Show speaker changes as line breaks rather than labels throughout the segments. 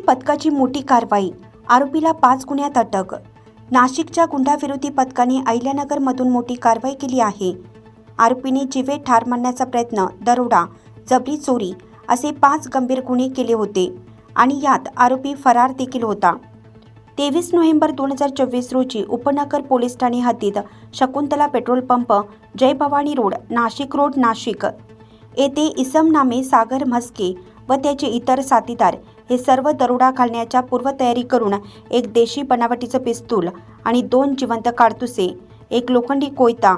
पथकाची मोठी कारवाई. आरोपीला पाच गुन्ह्यात अटक. नाशिकच्या गुंडाविरोधी पथकाने अहिल्यानगरमधून मोठी कारवाई केली आहे. आरोपीने जिवे ठार मारण्याचा प्रयत्न दरोडा जबरी चोरी असे पाच गंभीर गुन्हे केले होते आणि यात आरोपी फरार देखील होता. तेवीस नोव्हेंबर दोन हजार चोवीस रोजी उपनगर पोलीस ठाणे हद्दीत Shakuntala petrol pump Jai Bhavani road Nashik road Nashik. येथे इसम नामे सागर म्हस्के व त्याचे इतर साथीदार हे सर्व दरोडा घालण्याच्या पूर्वतयारी करून एक देशी बनावटीचं पिस्तूल आणि दोन जिवंत काडतुसे एक लोखंडी कोयता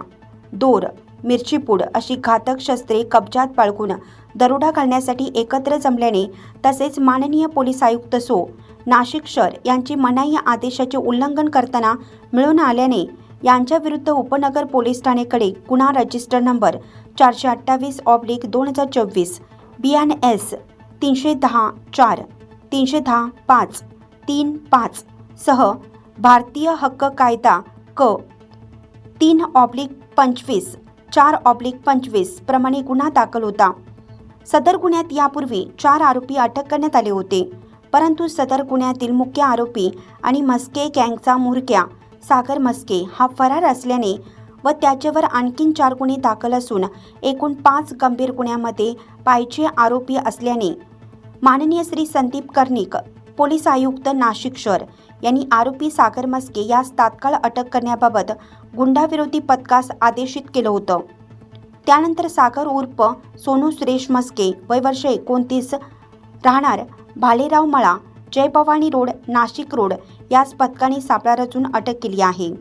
दोर मिरचीपूड अशी घातक शस्त्रे कब्जात बाळगून दरोडा घालण्यासाठी एकत्र जमल्याने तसेच माननीय पोलीस आयुक्त सो नाशिक शहर यांची मनाई आदेशाचे उल्लंघन करताना मिळून आल्याने यांच्याविरुद्ध उपनगर पोलीस ठाणेकडे गुन्हा रजिस्टर नंबर चारशे अठ्ठावीस ऑब्लिक दोन हजार चोवीस बी एन एस तीनशे दहा चार तीनशे दहा पाच तीन पाच सह भारतीय हक्क कायदा क तीन ऑब्लिक पंचवीस चार ऑब्लिक पंचवीस प्रमाणे गुन्हा दाखल होता. सदर गुन्ह्यात यापूर्वी चार आरोपी अटक करण्यात आले होते परंतु सदर गुन्ह्यातील मुख्य आरोपी आणि मस्के गँगचा मुरक्या सागर मस्के हा फरार असल्याने व त्याच्यावर आणखीन चार गुन्हे दाखल असून एकूण पाच गंभीर गुन्ह्यामध्ये पायचे आरोपी असल्याने माननीय श्री संदीप कर्णिक पोलीस आयुक्त नाशिक शहर यांनी आरोपी सागर मस्के यास तात्काळ अटक करण्याबाबत गुंडाविरोधी पथकास आदेशित केलं होतं. त्यानंतर सागर उर्फ सोनू सुरेश मस्के वय वर्ष एकोणतीस राहणार भालेराव मळा जय भवानी रोड नाशिक रोड याच पथकाने सापळा रचून अटक केली आहे.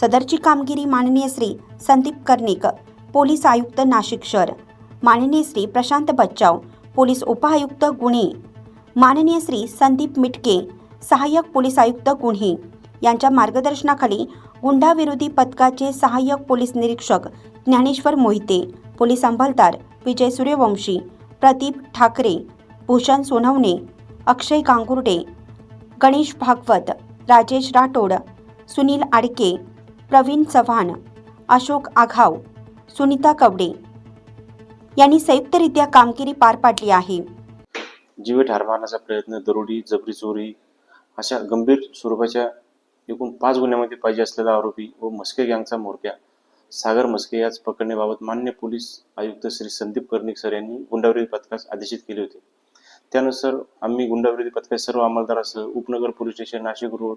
सदरची कामगिरी माननीय श्री संदीप कर्णिक पोलीस आयुक्त नाशिक शहर. माननीय श्री प्रशांत बच्चाव पोलीस उपआयुक्त गुन्हे. माननीय श्री संदीप मिटके सहाय्यक पोलीस आयुक्त गुन्हे. यांच्या मार्गदर्शनाखाली गुंडाविरोधी पथकाचे सहाय्यक पोलीस निरीक्षक ज्ञानेश्वर मोहिते पोलीस अंमलदार विजय सूर्यवंशी प्रदीप ठाकरे भूषण सोनवणे अक्षय गांगुर्डे गणेश भागवत राजेश राठोड सुनील आडके प्रवीण चव्हाण अशोक आघाव सुनीता कवडे यांनी संयुक्तरित्या कामगिरी पार पाडली आहे.
जीवे ठार मारण्याचा प्रयत्न दरोडी जबरी चोरी अशा गंभीर स्वरूपाच्या एकूण पाच गुन्ह्यामध्ये पाहिजे असलेला आरोपी व मस्के गँगचा म्होरक्या. सागर मस्के याच पकडण्याबाबत मान्य पोलीस आयुक्त श्री संदीप कर्णिक सर यांनी गुंडाविरोधी पथकास आदेशित केले होते. त्यानुसार आम्ही गुंडाविरोधी पथकाचे सर्व अंमलदारासह उपनगर पोलीस स्टेशन नाशिक रोड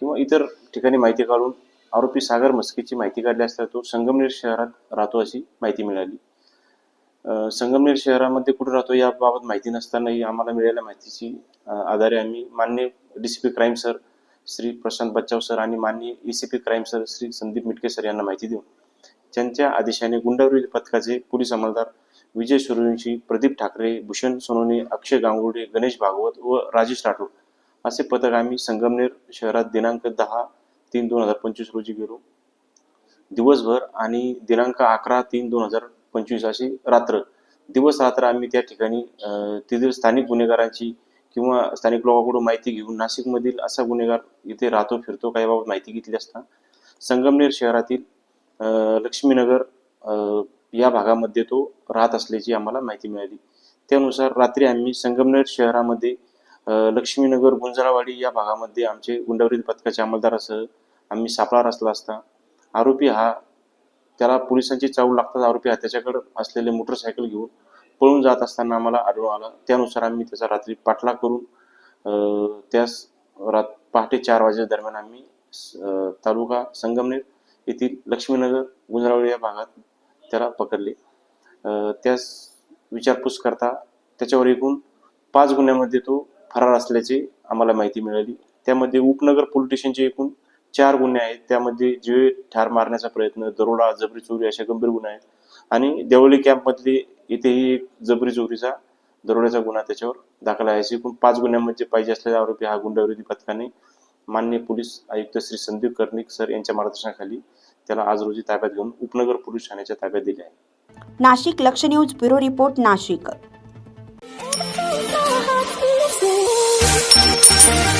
किंवा इतर ठिकाणी माहिती काढून आरोपी सागर मस्केची माहिती काढली असता तो संगमनेर शहरात राहतो अशी माहिती मिळाली. संगमनेर शहरामध्ये कुठे राहतो याबाबत माहिती नसतानाही आम्हाला मिळालेल्या माहितीची आधारे आम्ही मान्य DCP crime sir Shri Prashant Bachhav sir आणि मान्य ACP crime sir Shri Sandeep Mitke sir यांना माहिती देऊन त्यांच्या आदेशाने गुंडावरील पथकाचे पोलीस अंमलदार विजय सुरवंशी प्रदीप ठाकरे भूषण सोनवणे अक्षय गांगुर्डे गणेश भागवत व राजेश राठोड असे पथक आम्ही संगमनेर शहरात दिनांक दहा तीन दोन हजार पंचवीस रोजी गेलो दिवसभर आणि दिनांक अकरा तीन दोन हजार पंचवीस अशी रात्र. दिवस रात्र आम्ही त्या ठिकाणी तेथील स्थानिक गुन्हेगारांची किंवा स्थानिक लोकांकडून माहिती घेऊन नाशिकमधील असा गुन्हेगार इथे राहतो फिरतो काही बाबत माहिती घेतली असता. संगमनेर शहरातील लक्ष्मीनगर या भागामध्ये तो राहत असल्याची आम्हाला माहिती मिळाली. त्यानुसार रात्री आम्ही संगमनेर शहरामध्ये लक्ष्मीनगर गुंजरावाडी या भागामध्ये आमचे गुंडावरील पथकाच्या अंमलदारासह आम्ही सापळा रचला असता. आरोपी हा त्याला पोलिसांची चावल लागताच आरोपी हा त्याच्याकडे असलेले मोटरसायकल घेऊन पळून जात असताना आम्हाला आढळून आला. त्यानुसार आम्ही त्याचा रात्री पाठलाग करून त्यास रात पहाटे चार वाजेच्या दरम्यान आम्ही तालुका संगमनेर येथील लक्ष्मीनगर गुंजरावळी या भागात त्याला पकडले. त्यास विचारपूस करता त्याच्यावर एकूण पाच गुन्ह्यामध्ये तो फरार असल्याची आम्हाला माहिती मिळाली. त्यामध्ये उपनगर पोलीस स्टेशनचे एकूण चार गुन्हे आहेत. त्यामध्ये जीवे ठार मारण्याचा प्रयत्न दरोडा जबरी चोरी अशा गंभीर गुन्हे आहेत. आणि देवळी कॅम्पमधले इथेही एक जबरी चोरीचा दरोड्याचा गुन्हा त्याच्यावर दाखल आहे. असे एकूण पाच गुन्ह्यांमध्ये पाहिजे असलेला आरोपी हा गुंडाविरोधी पथकाने मान्य पोलीस आयुक्त श्री संदीप कर्णिक सर यांच्या मार्गदर्शनाखाली त्याला आज रोजी ताब्यात घेऊन उपनगर पोलीस ठाण्याच्या ताब्यात दिले आहे.
Nashik Laksh news bureau report Nashik.
Thank you.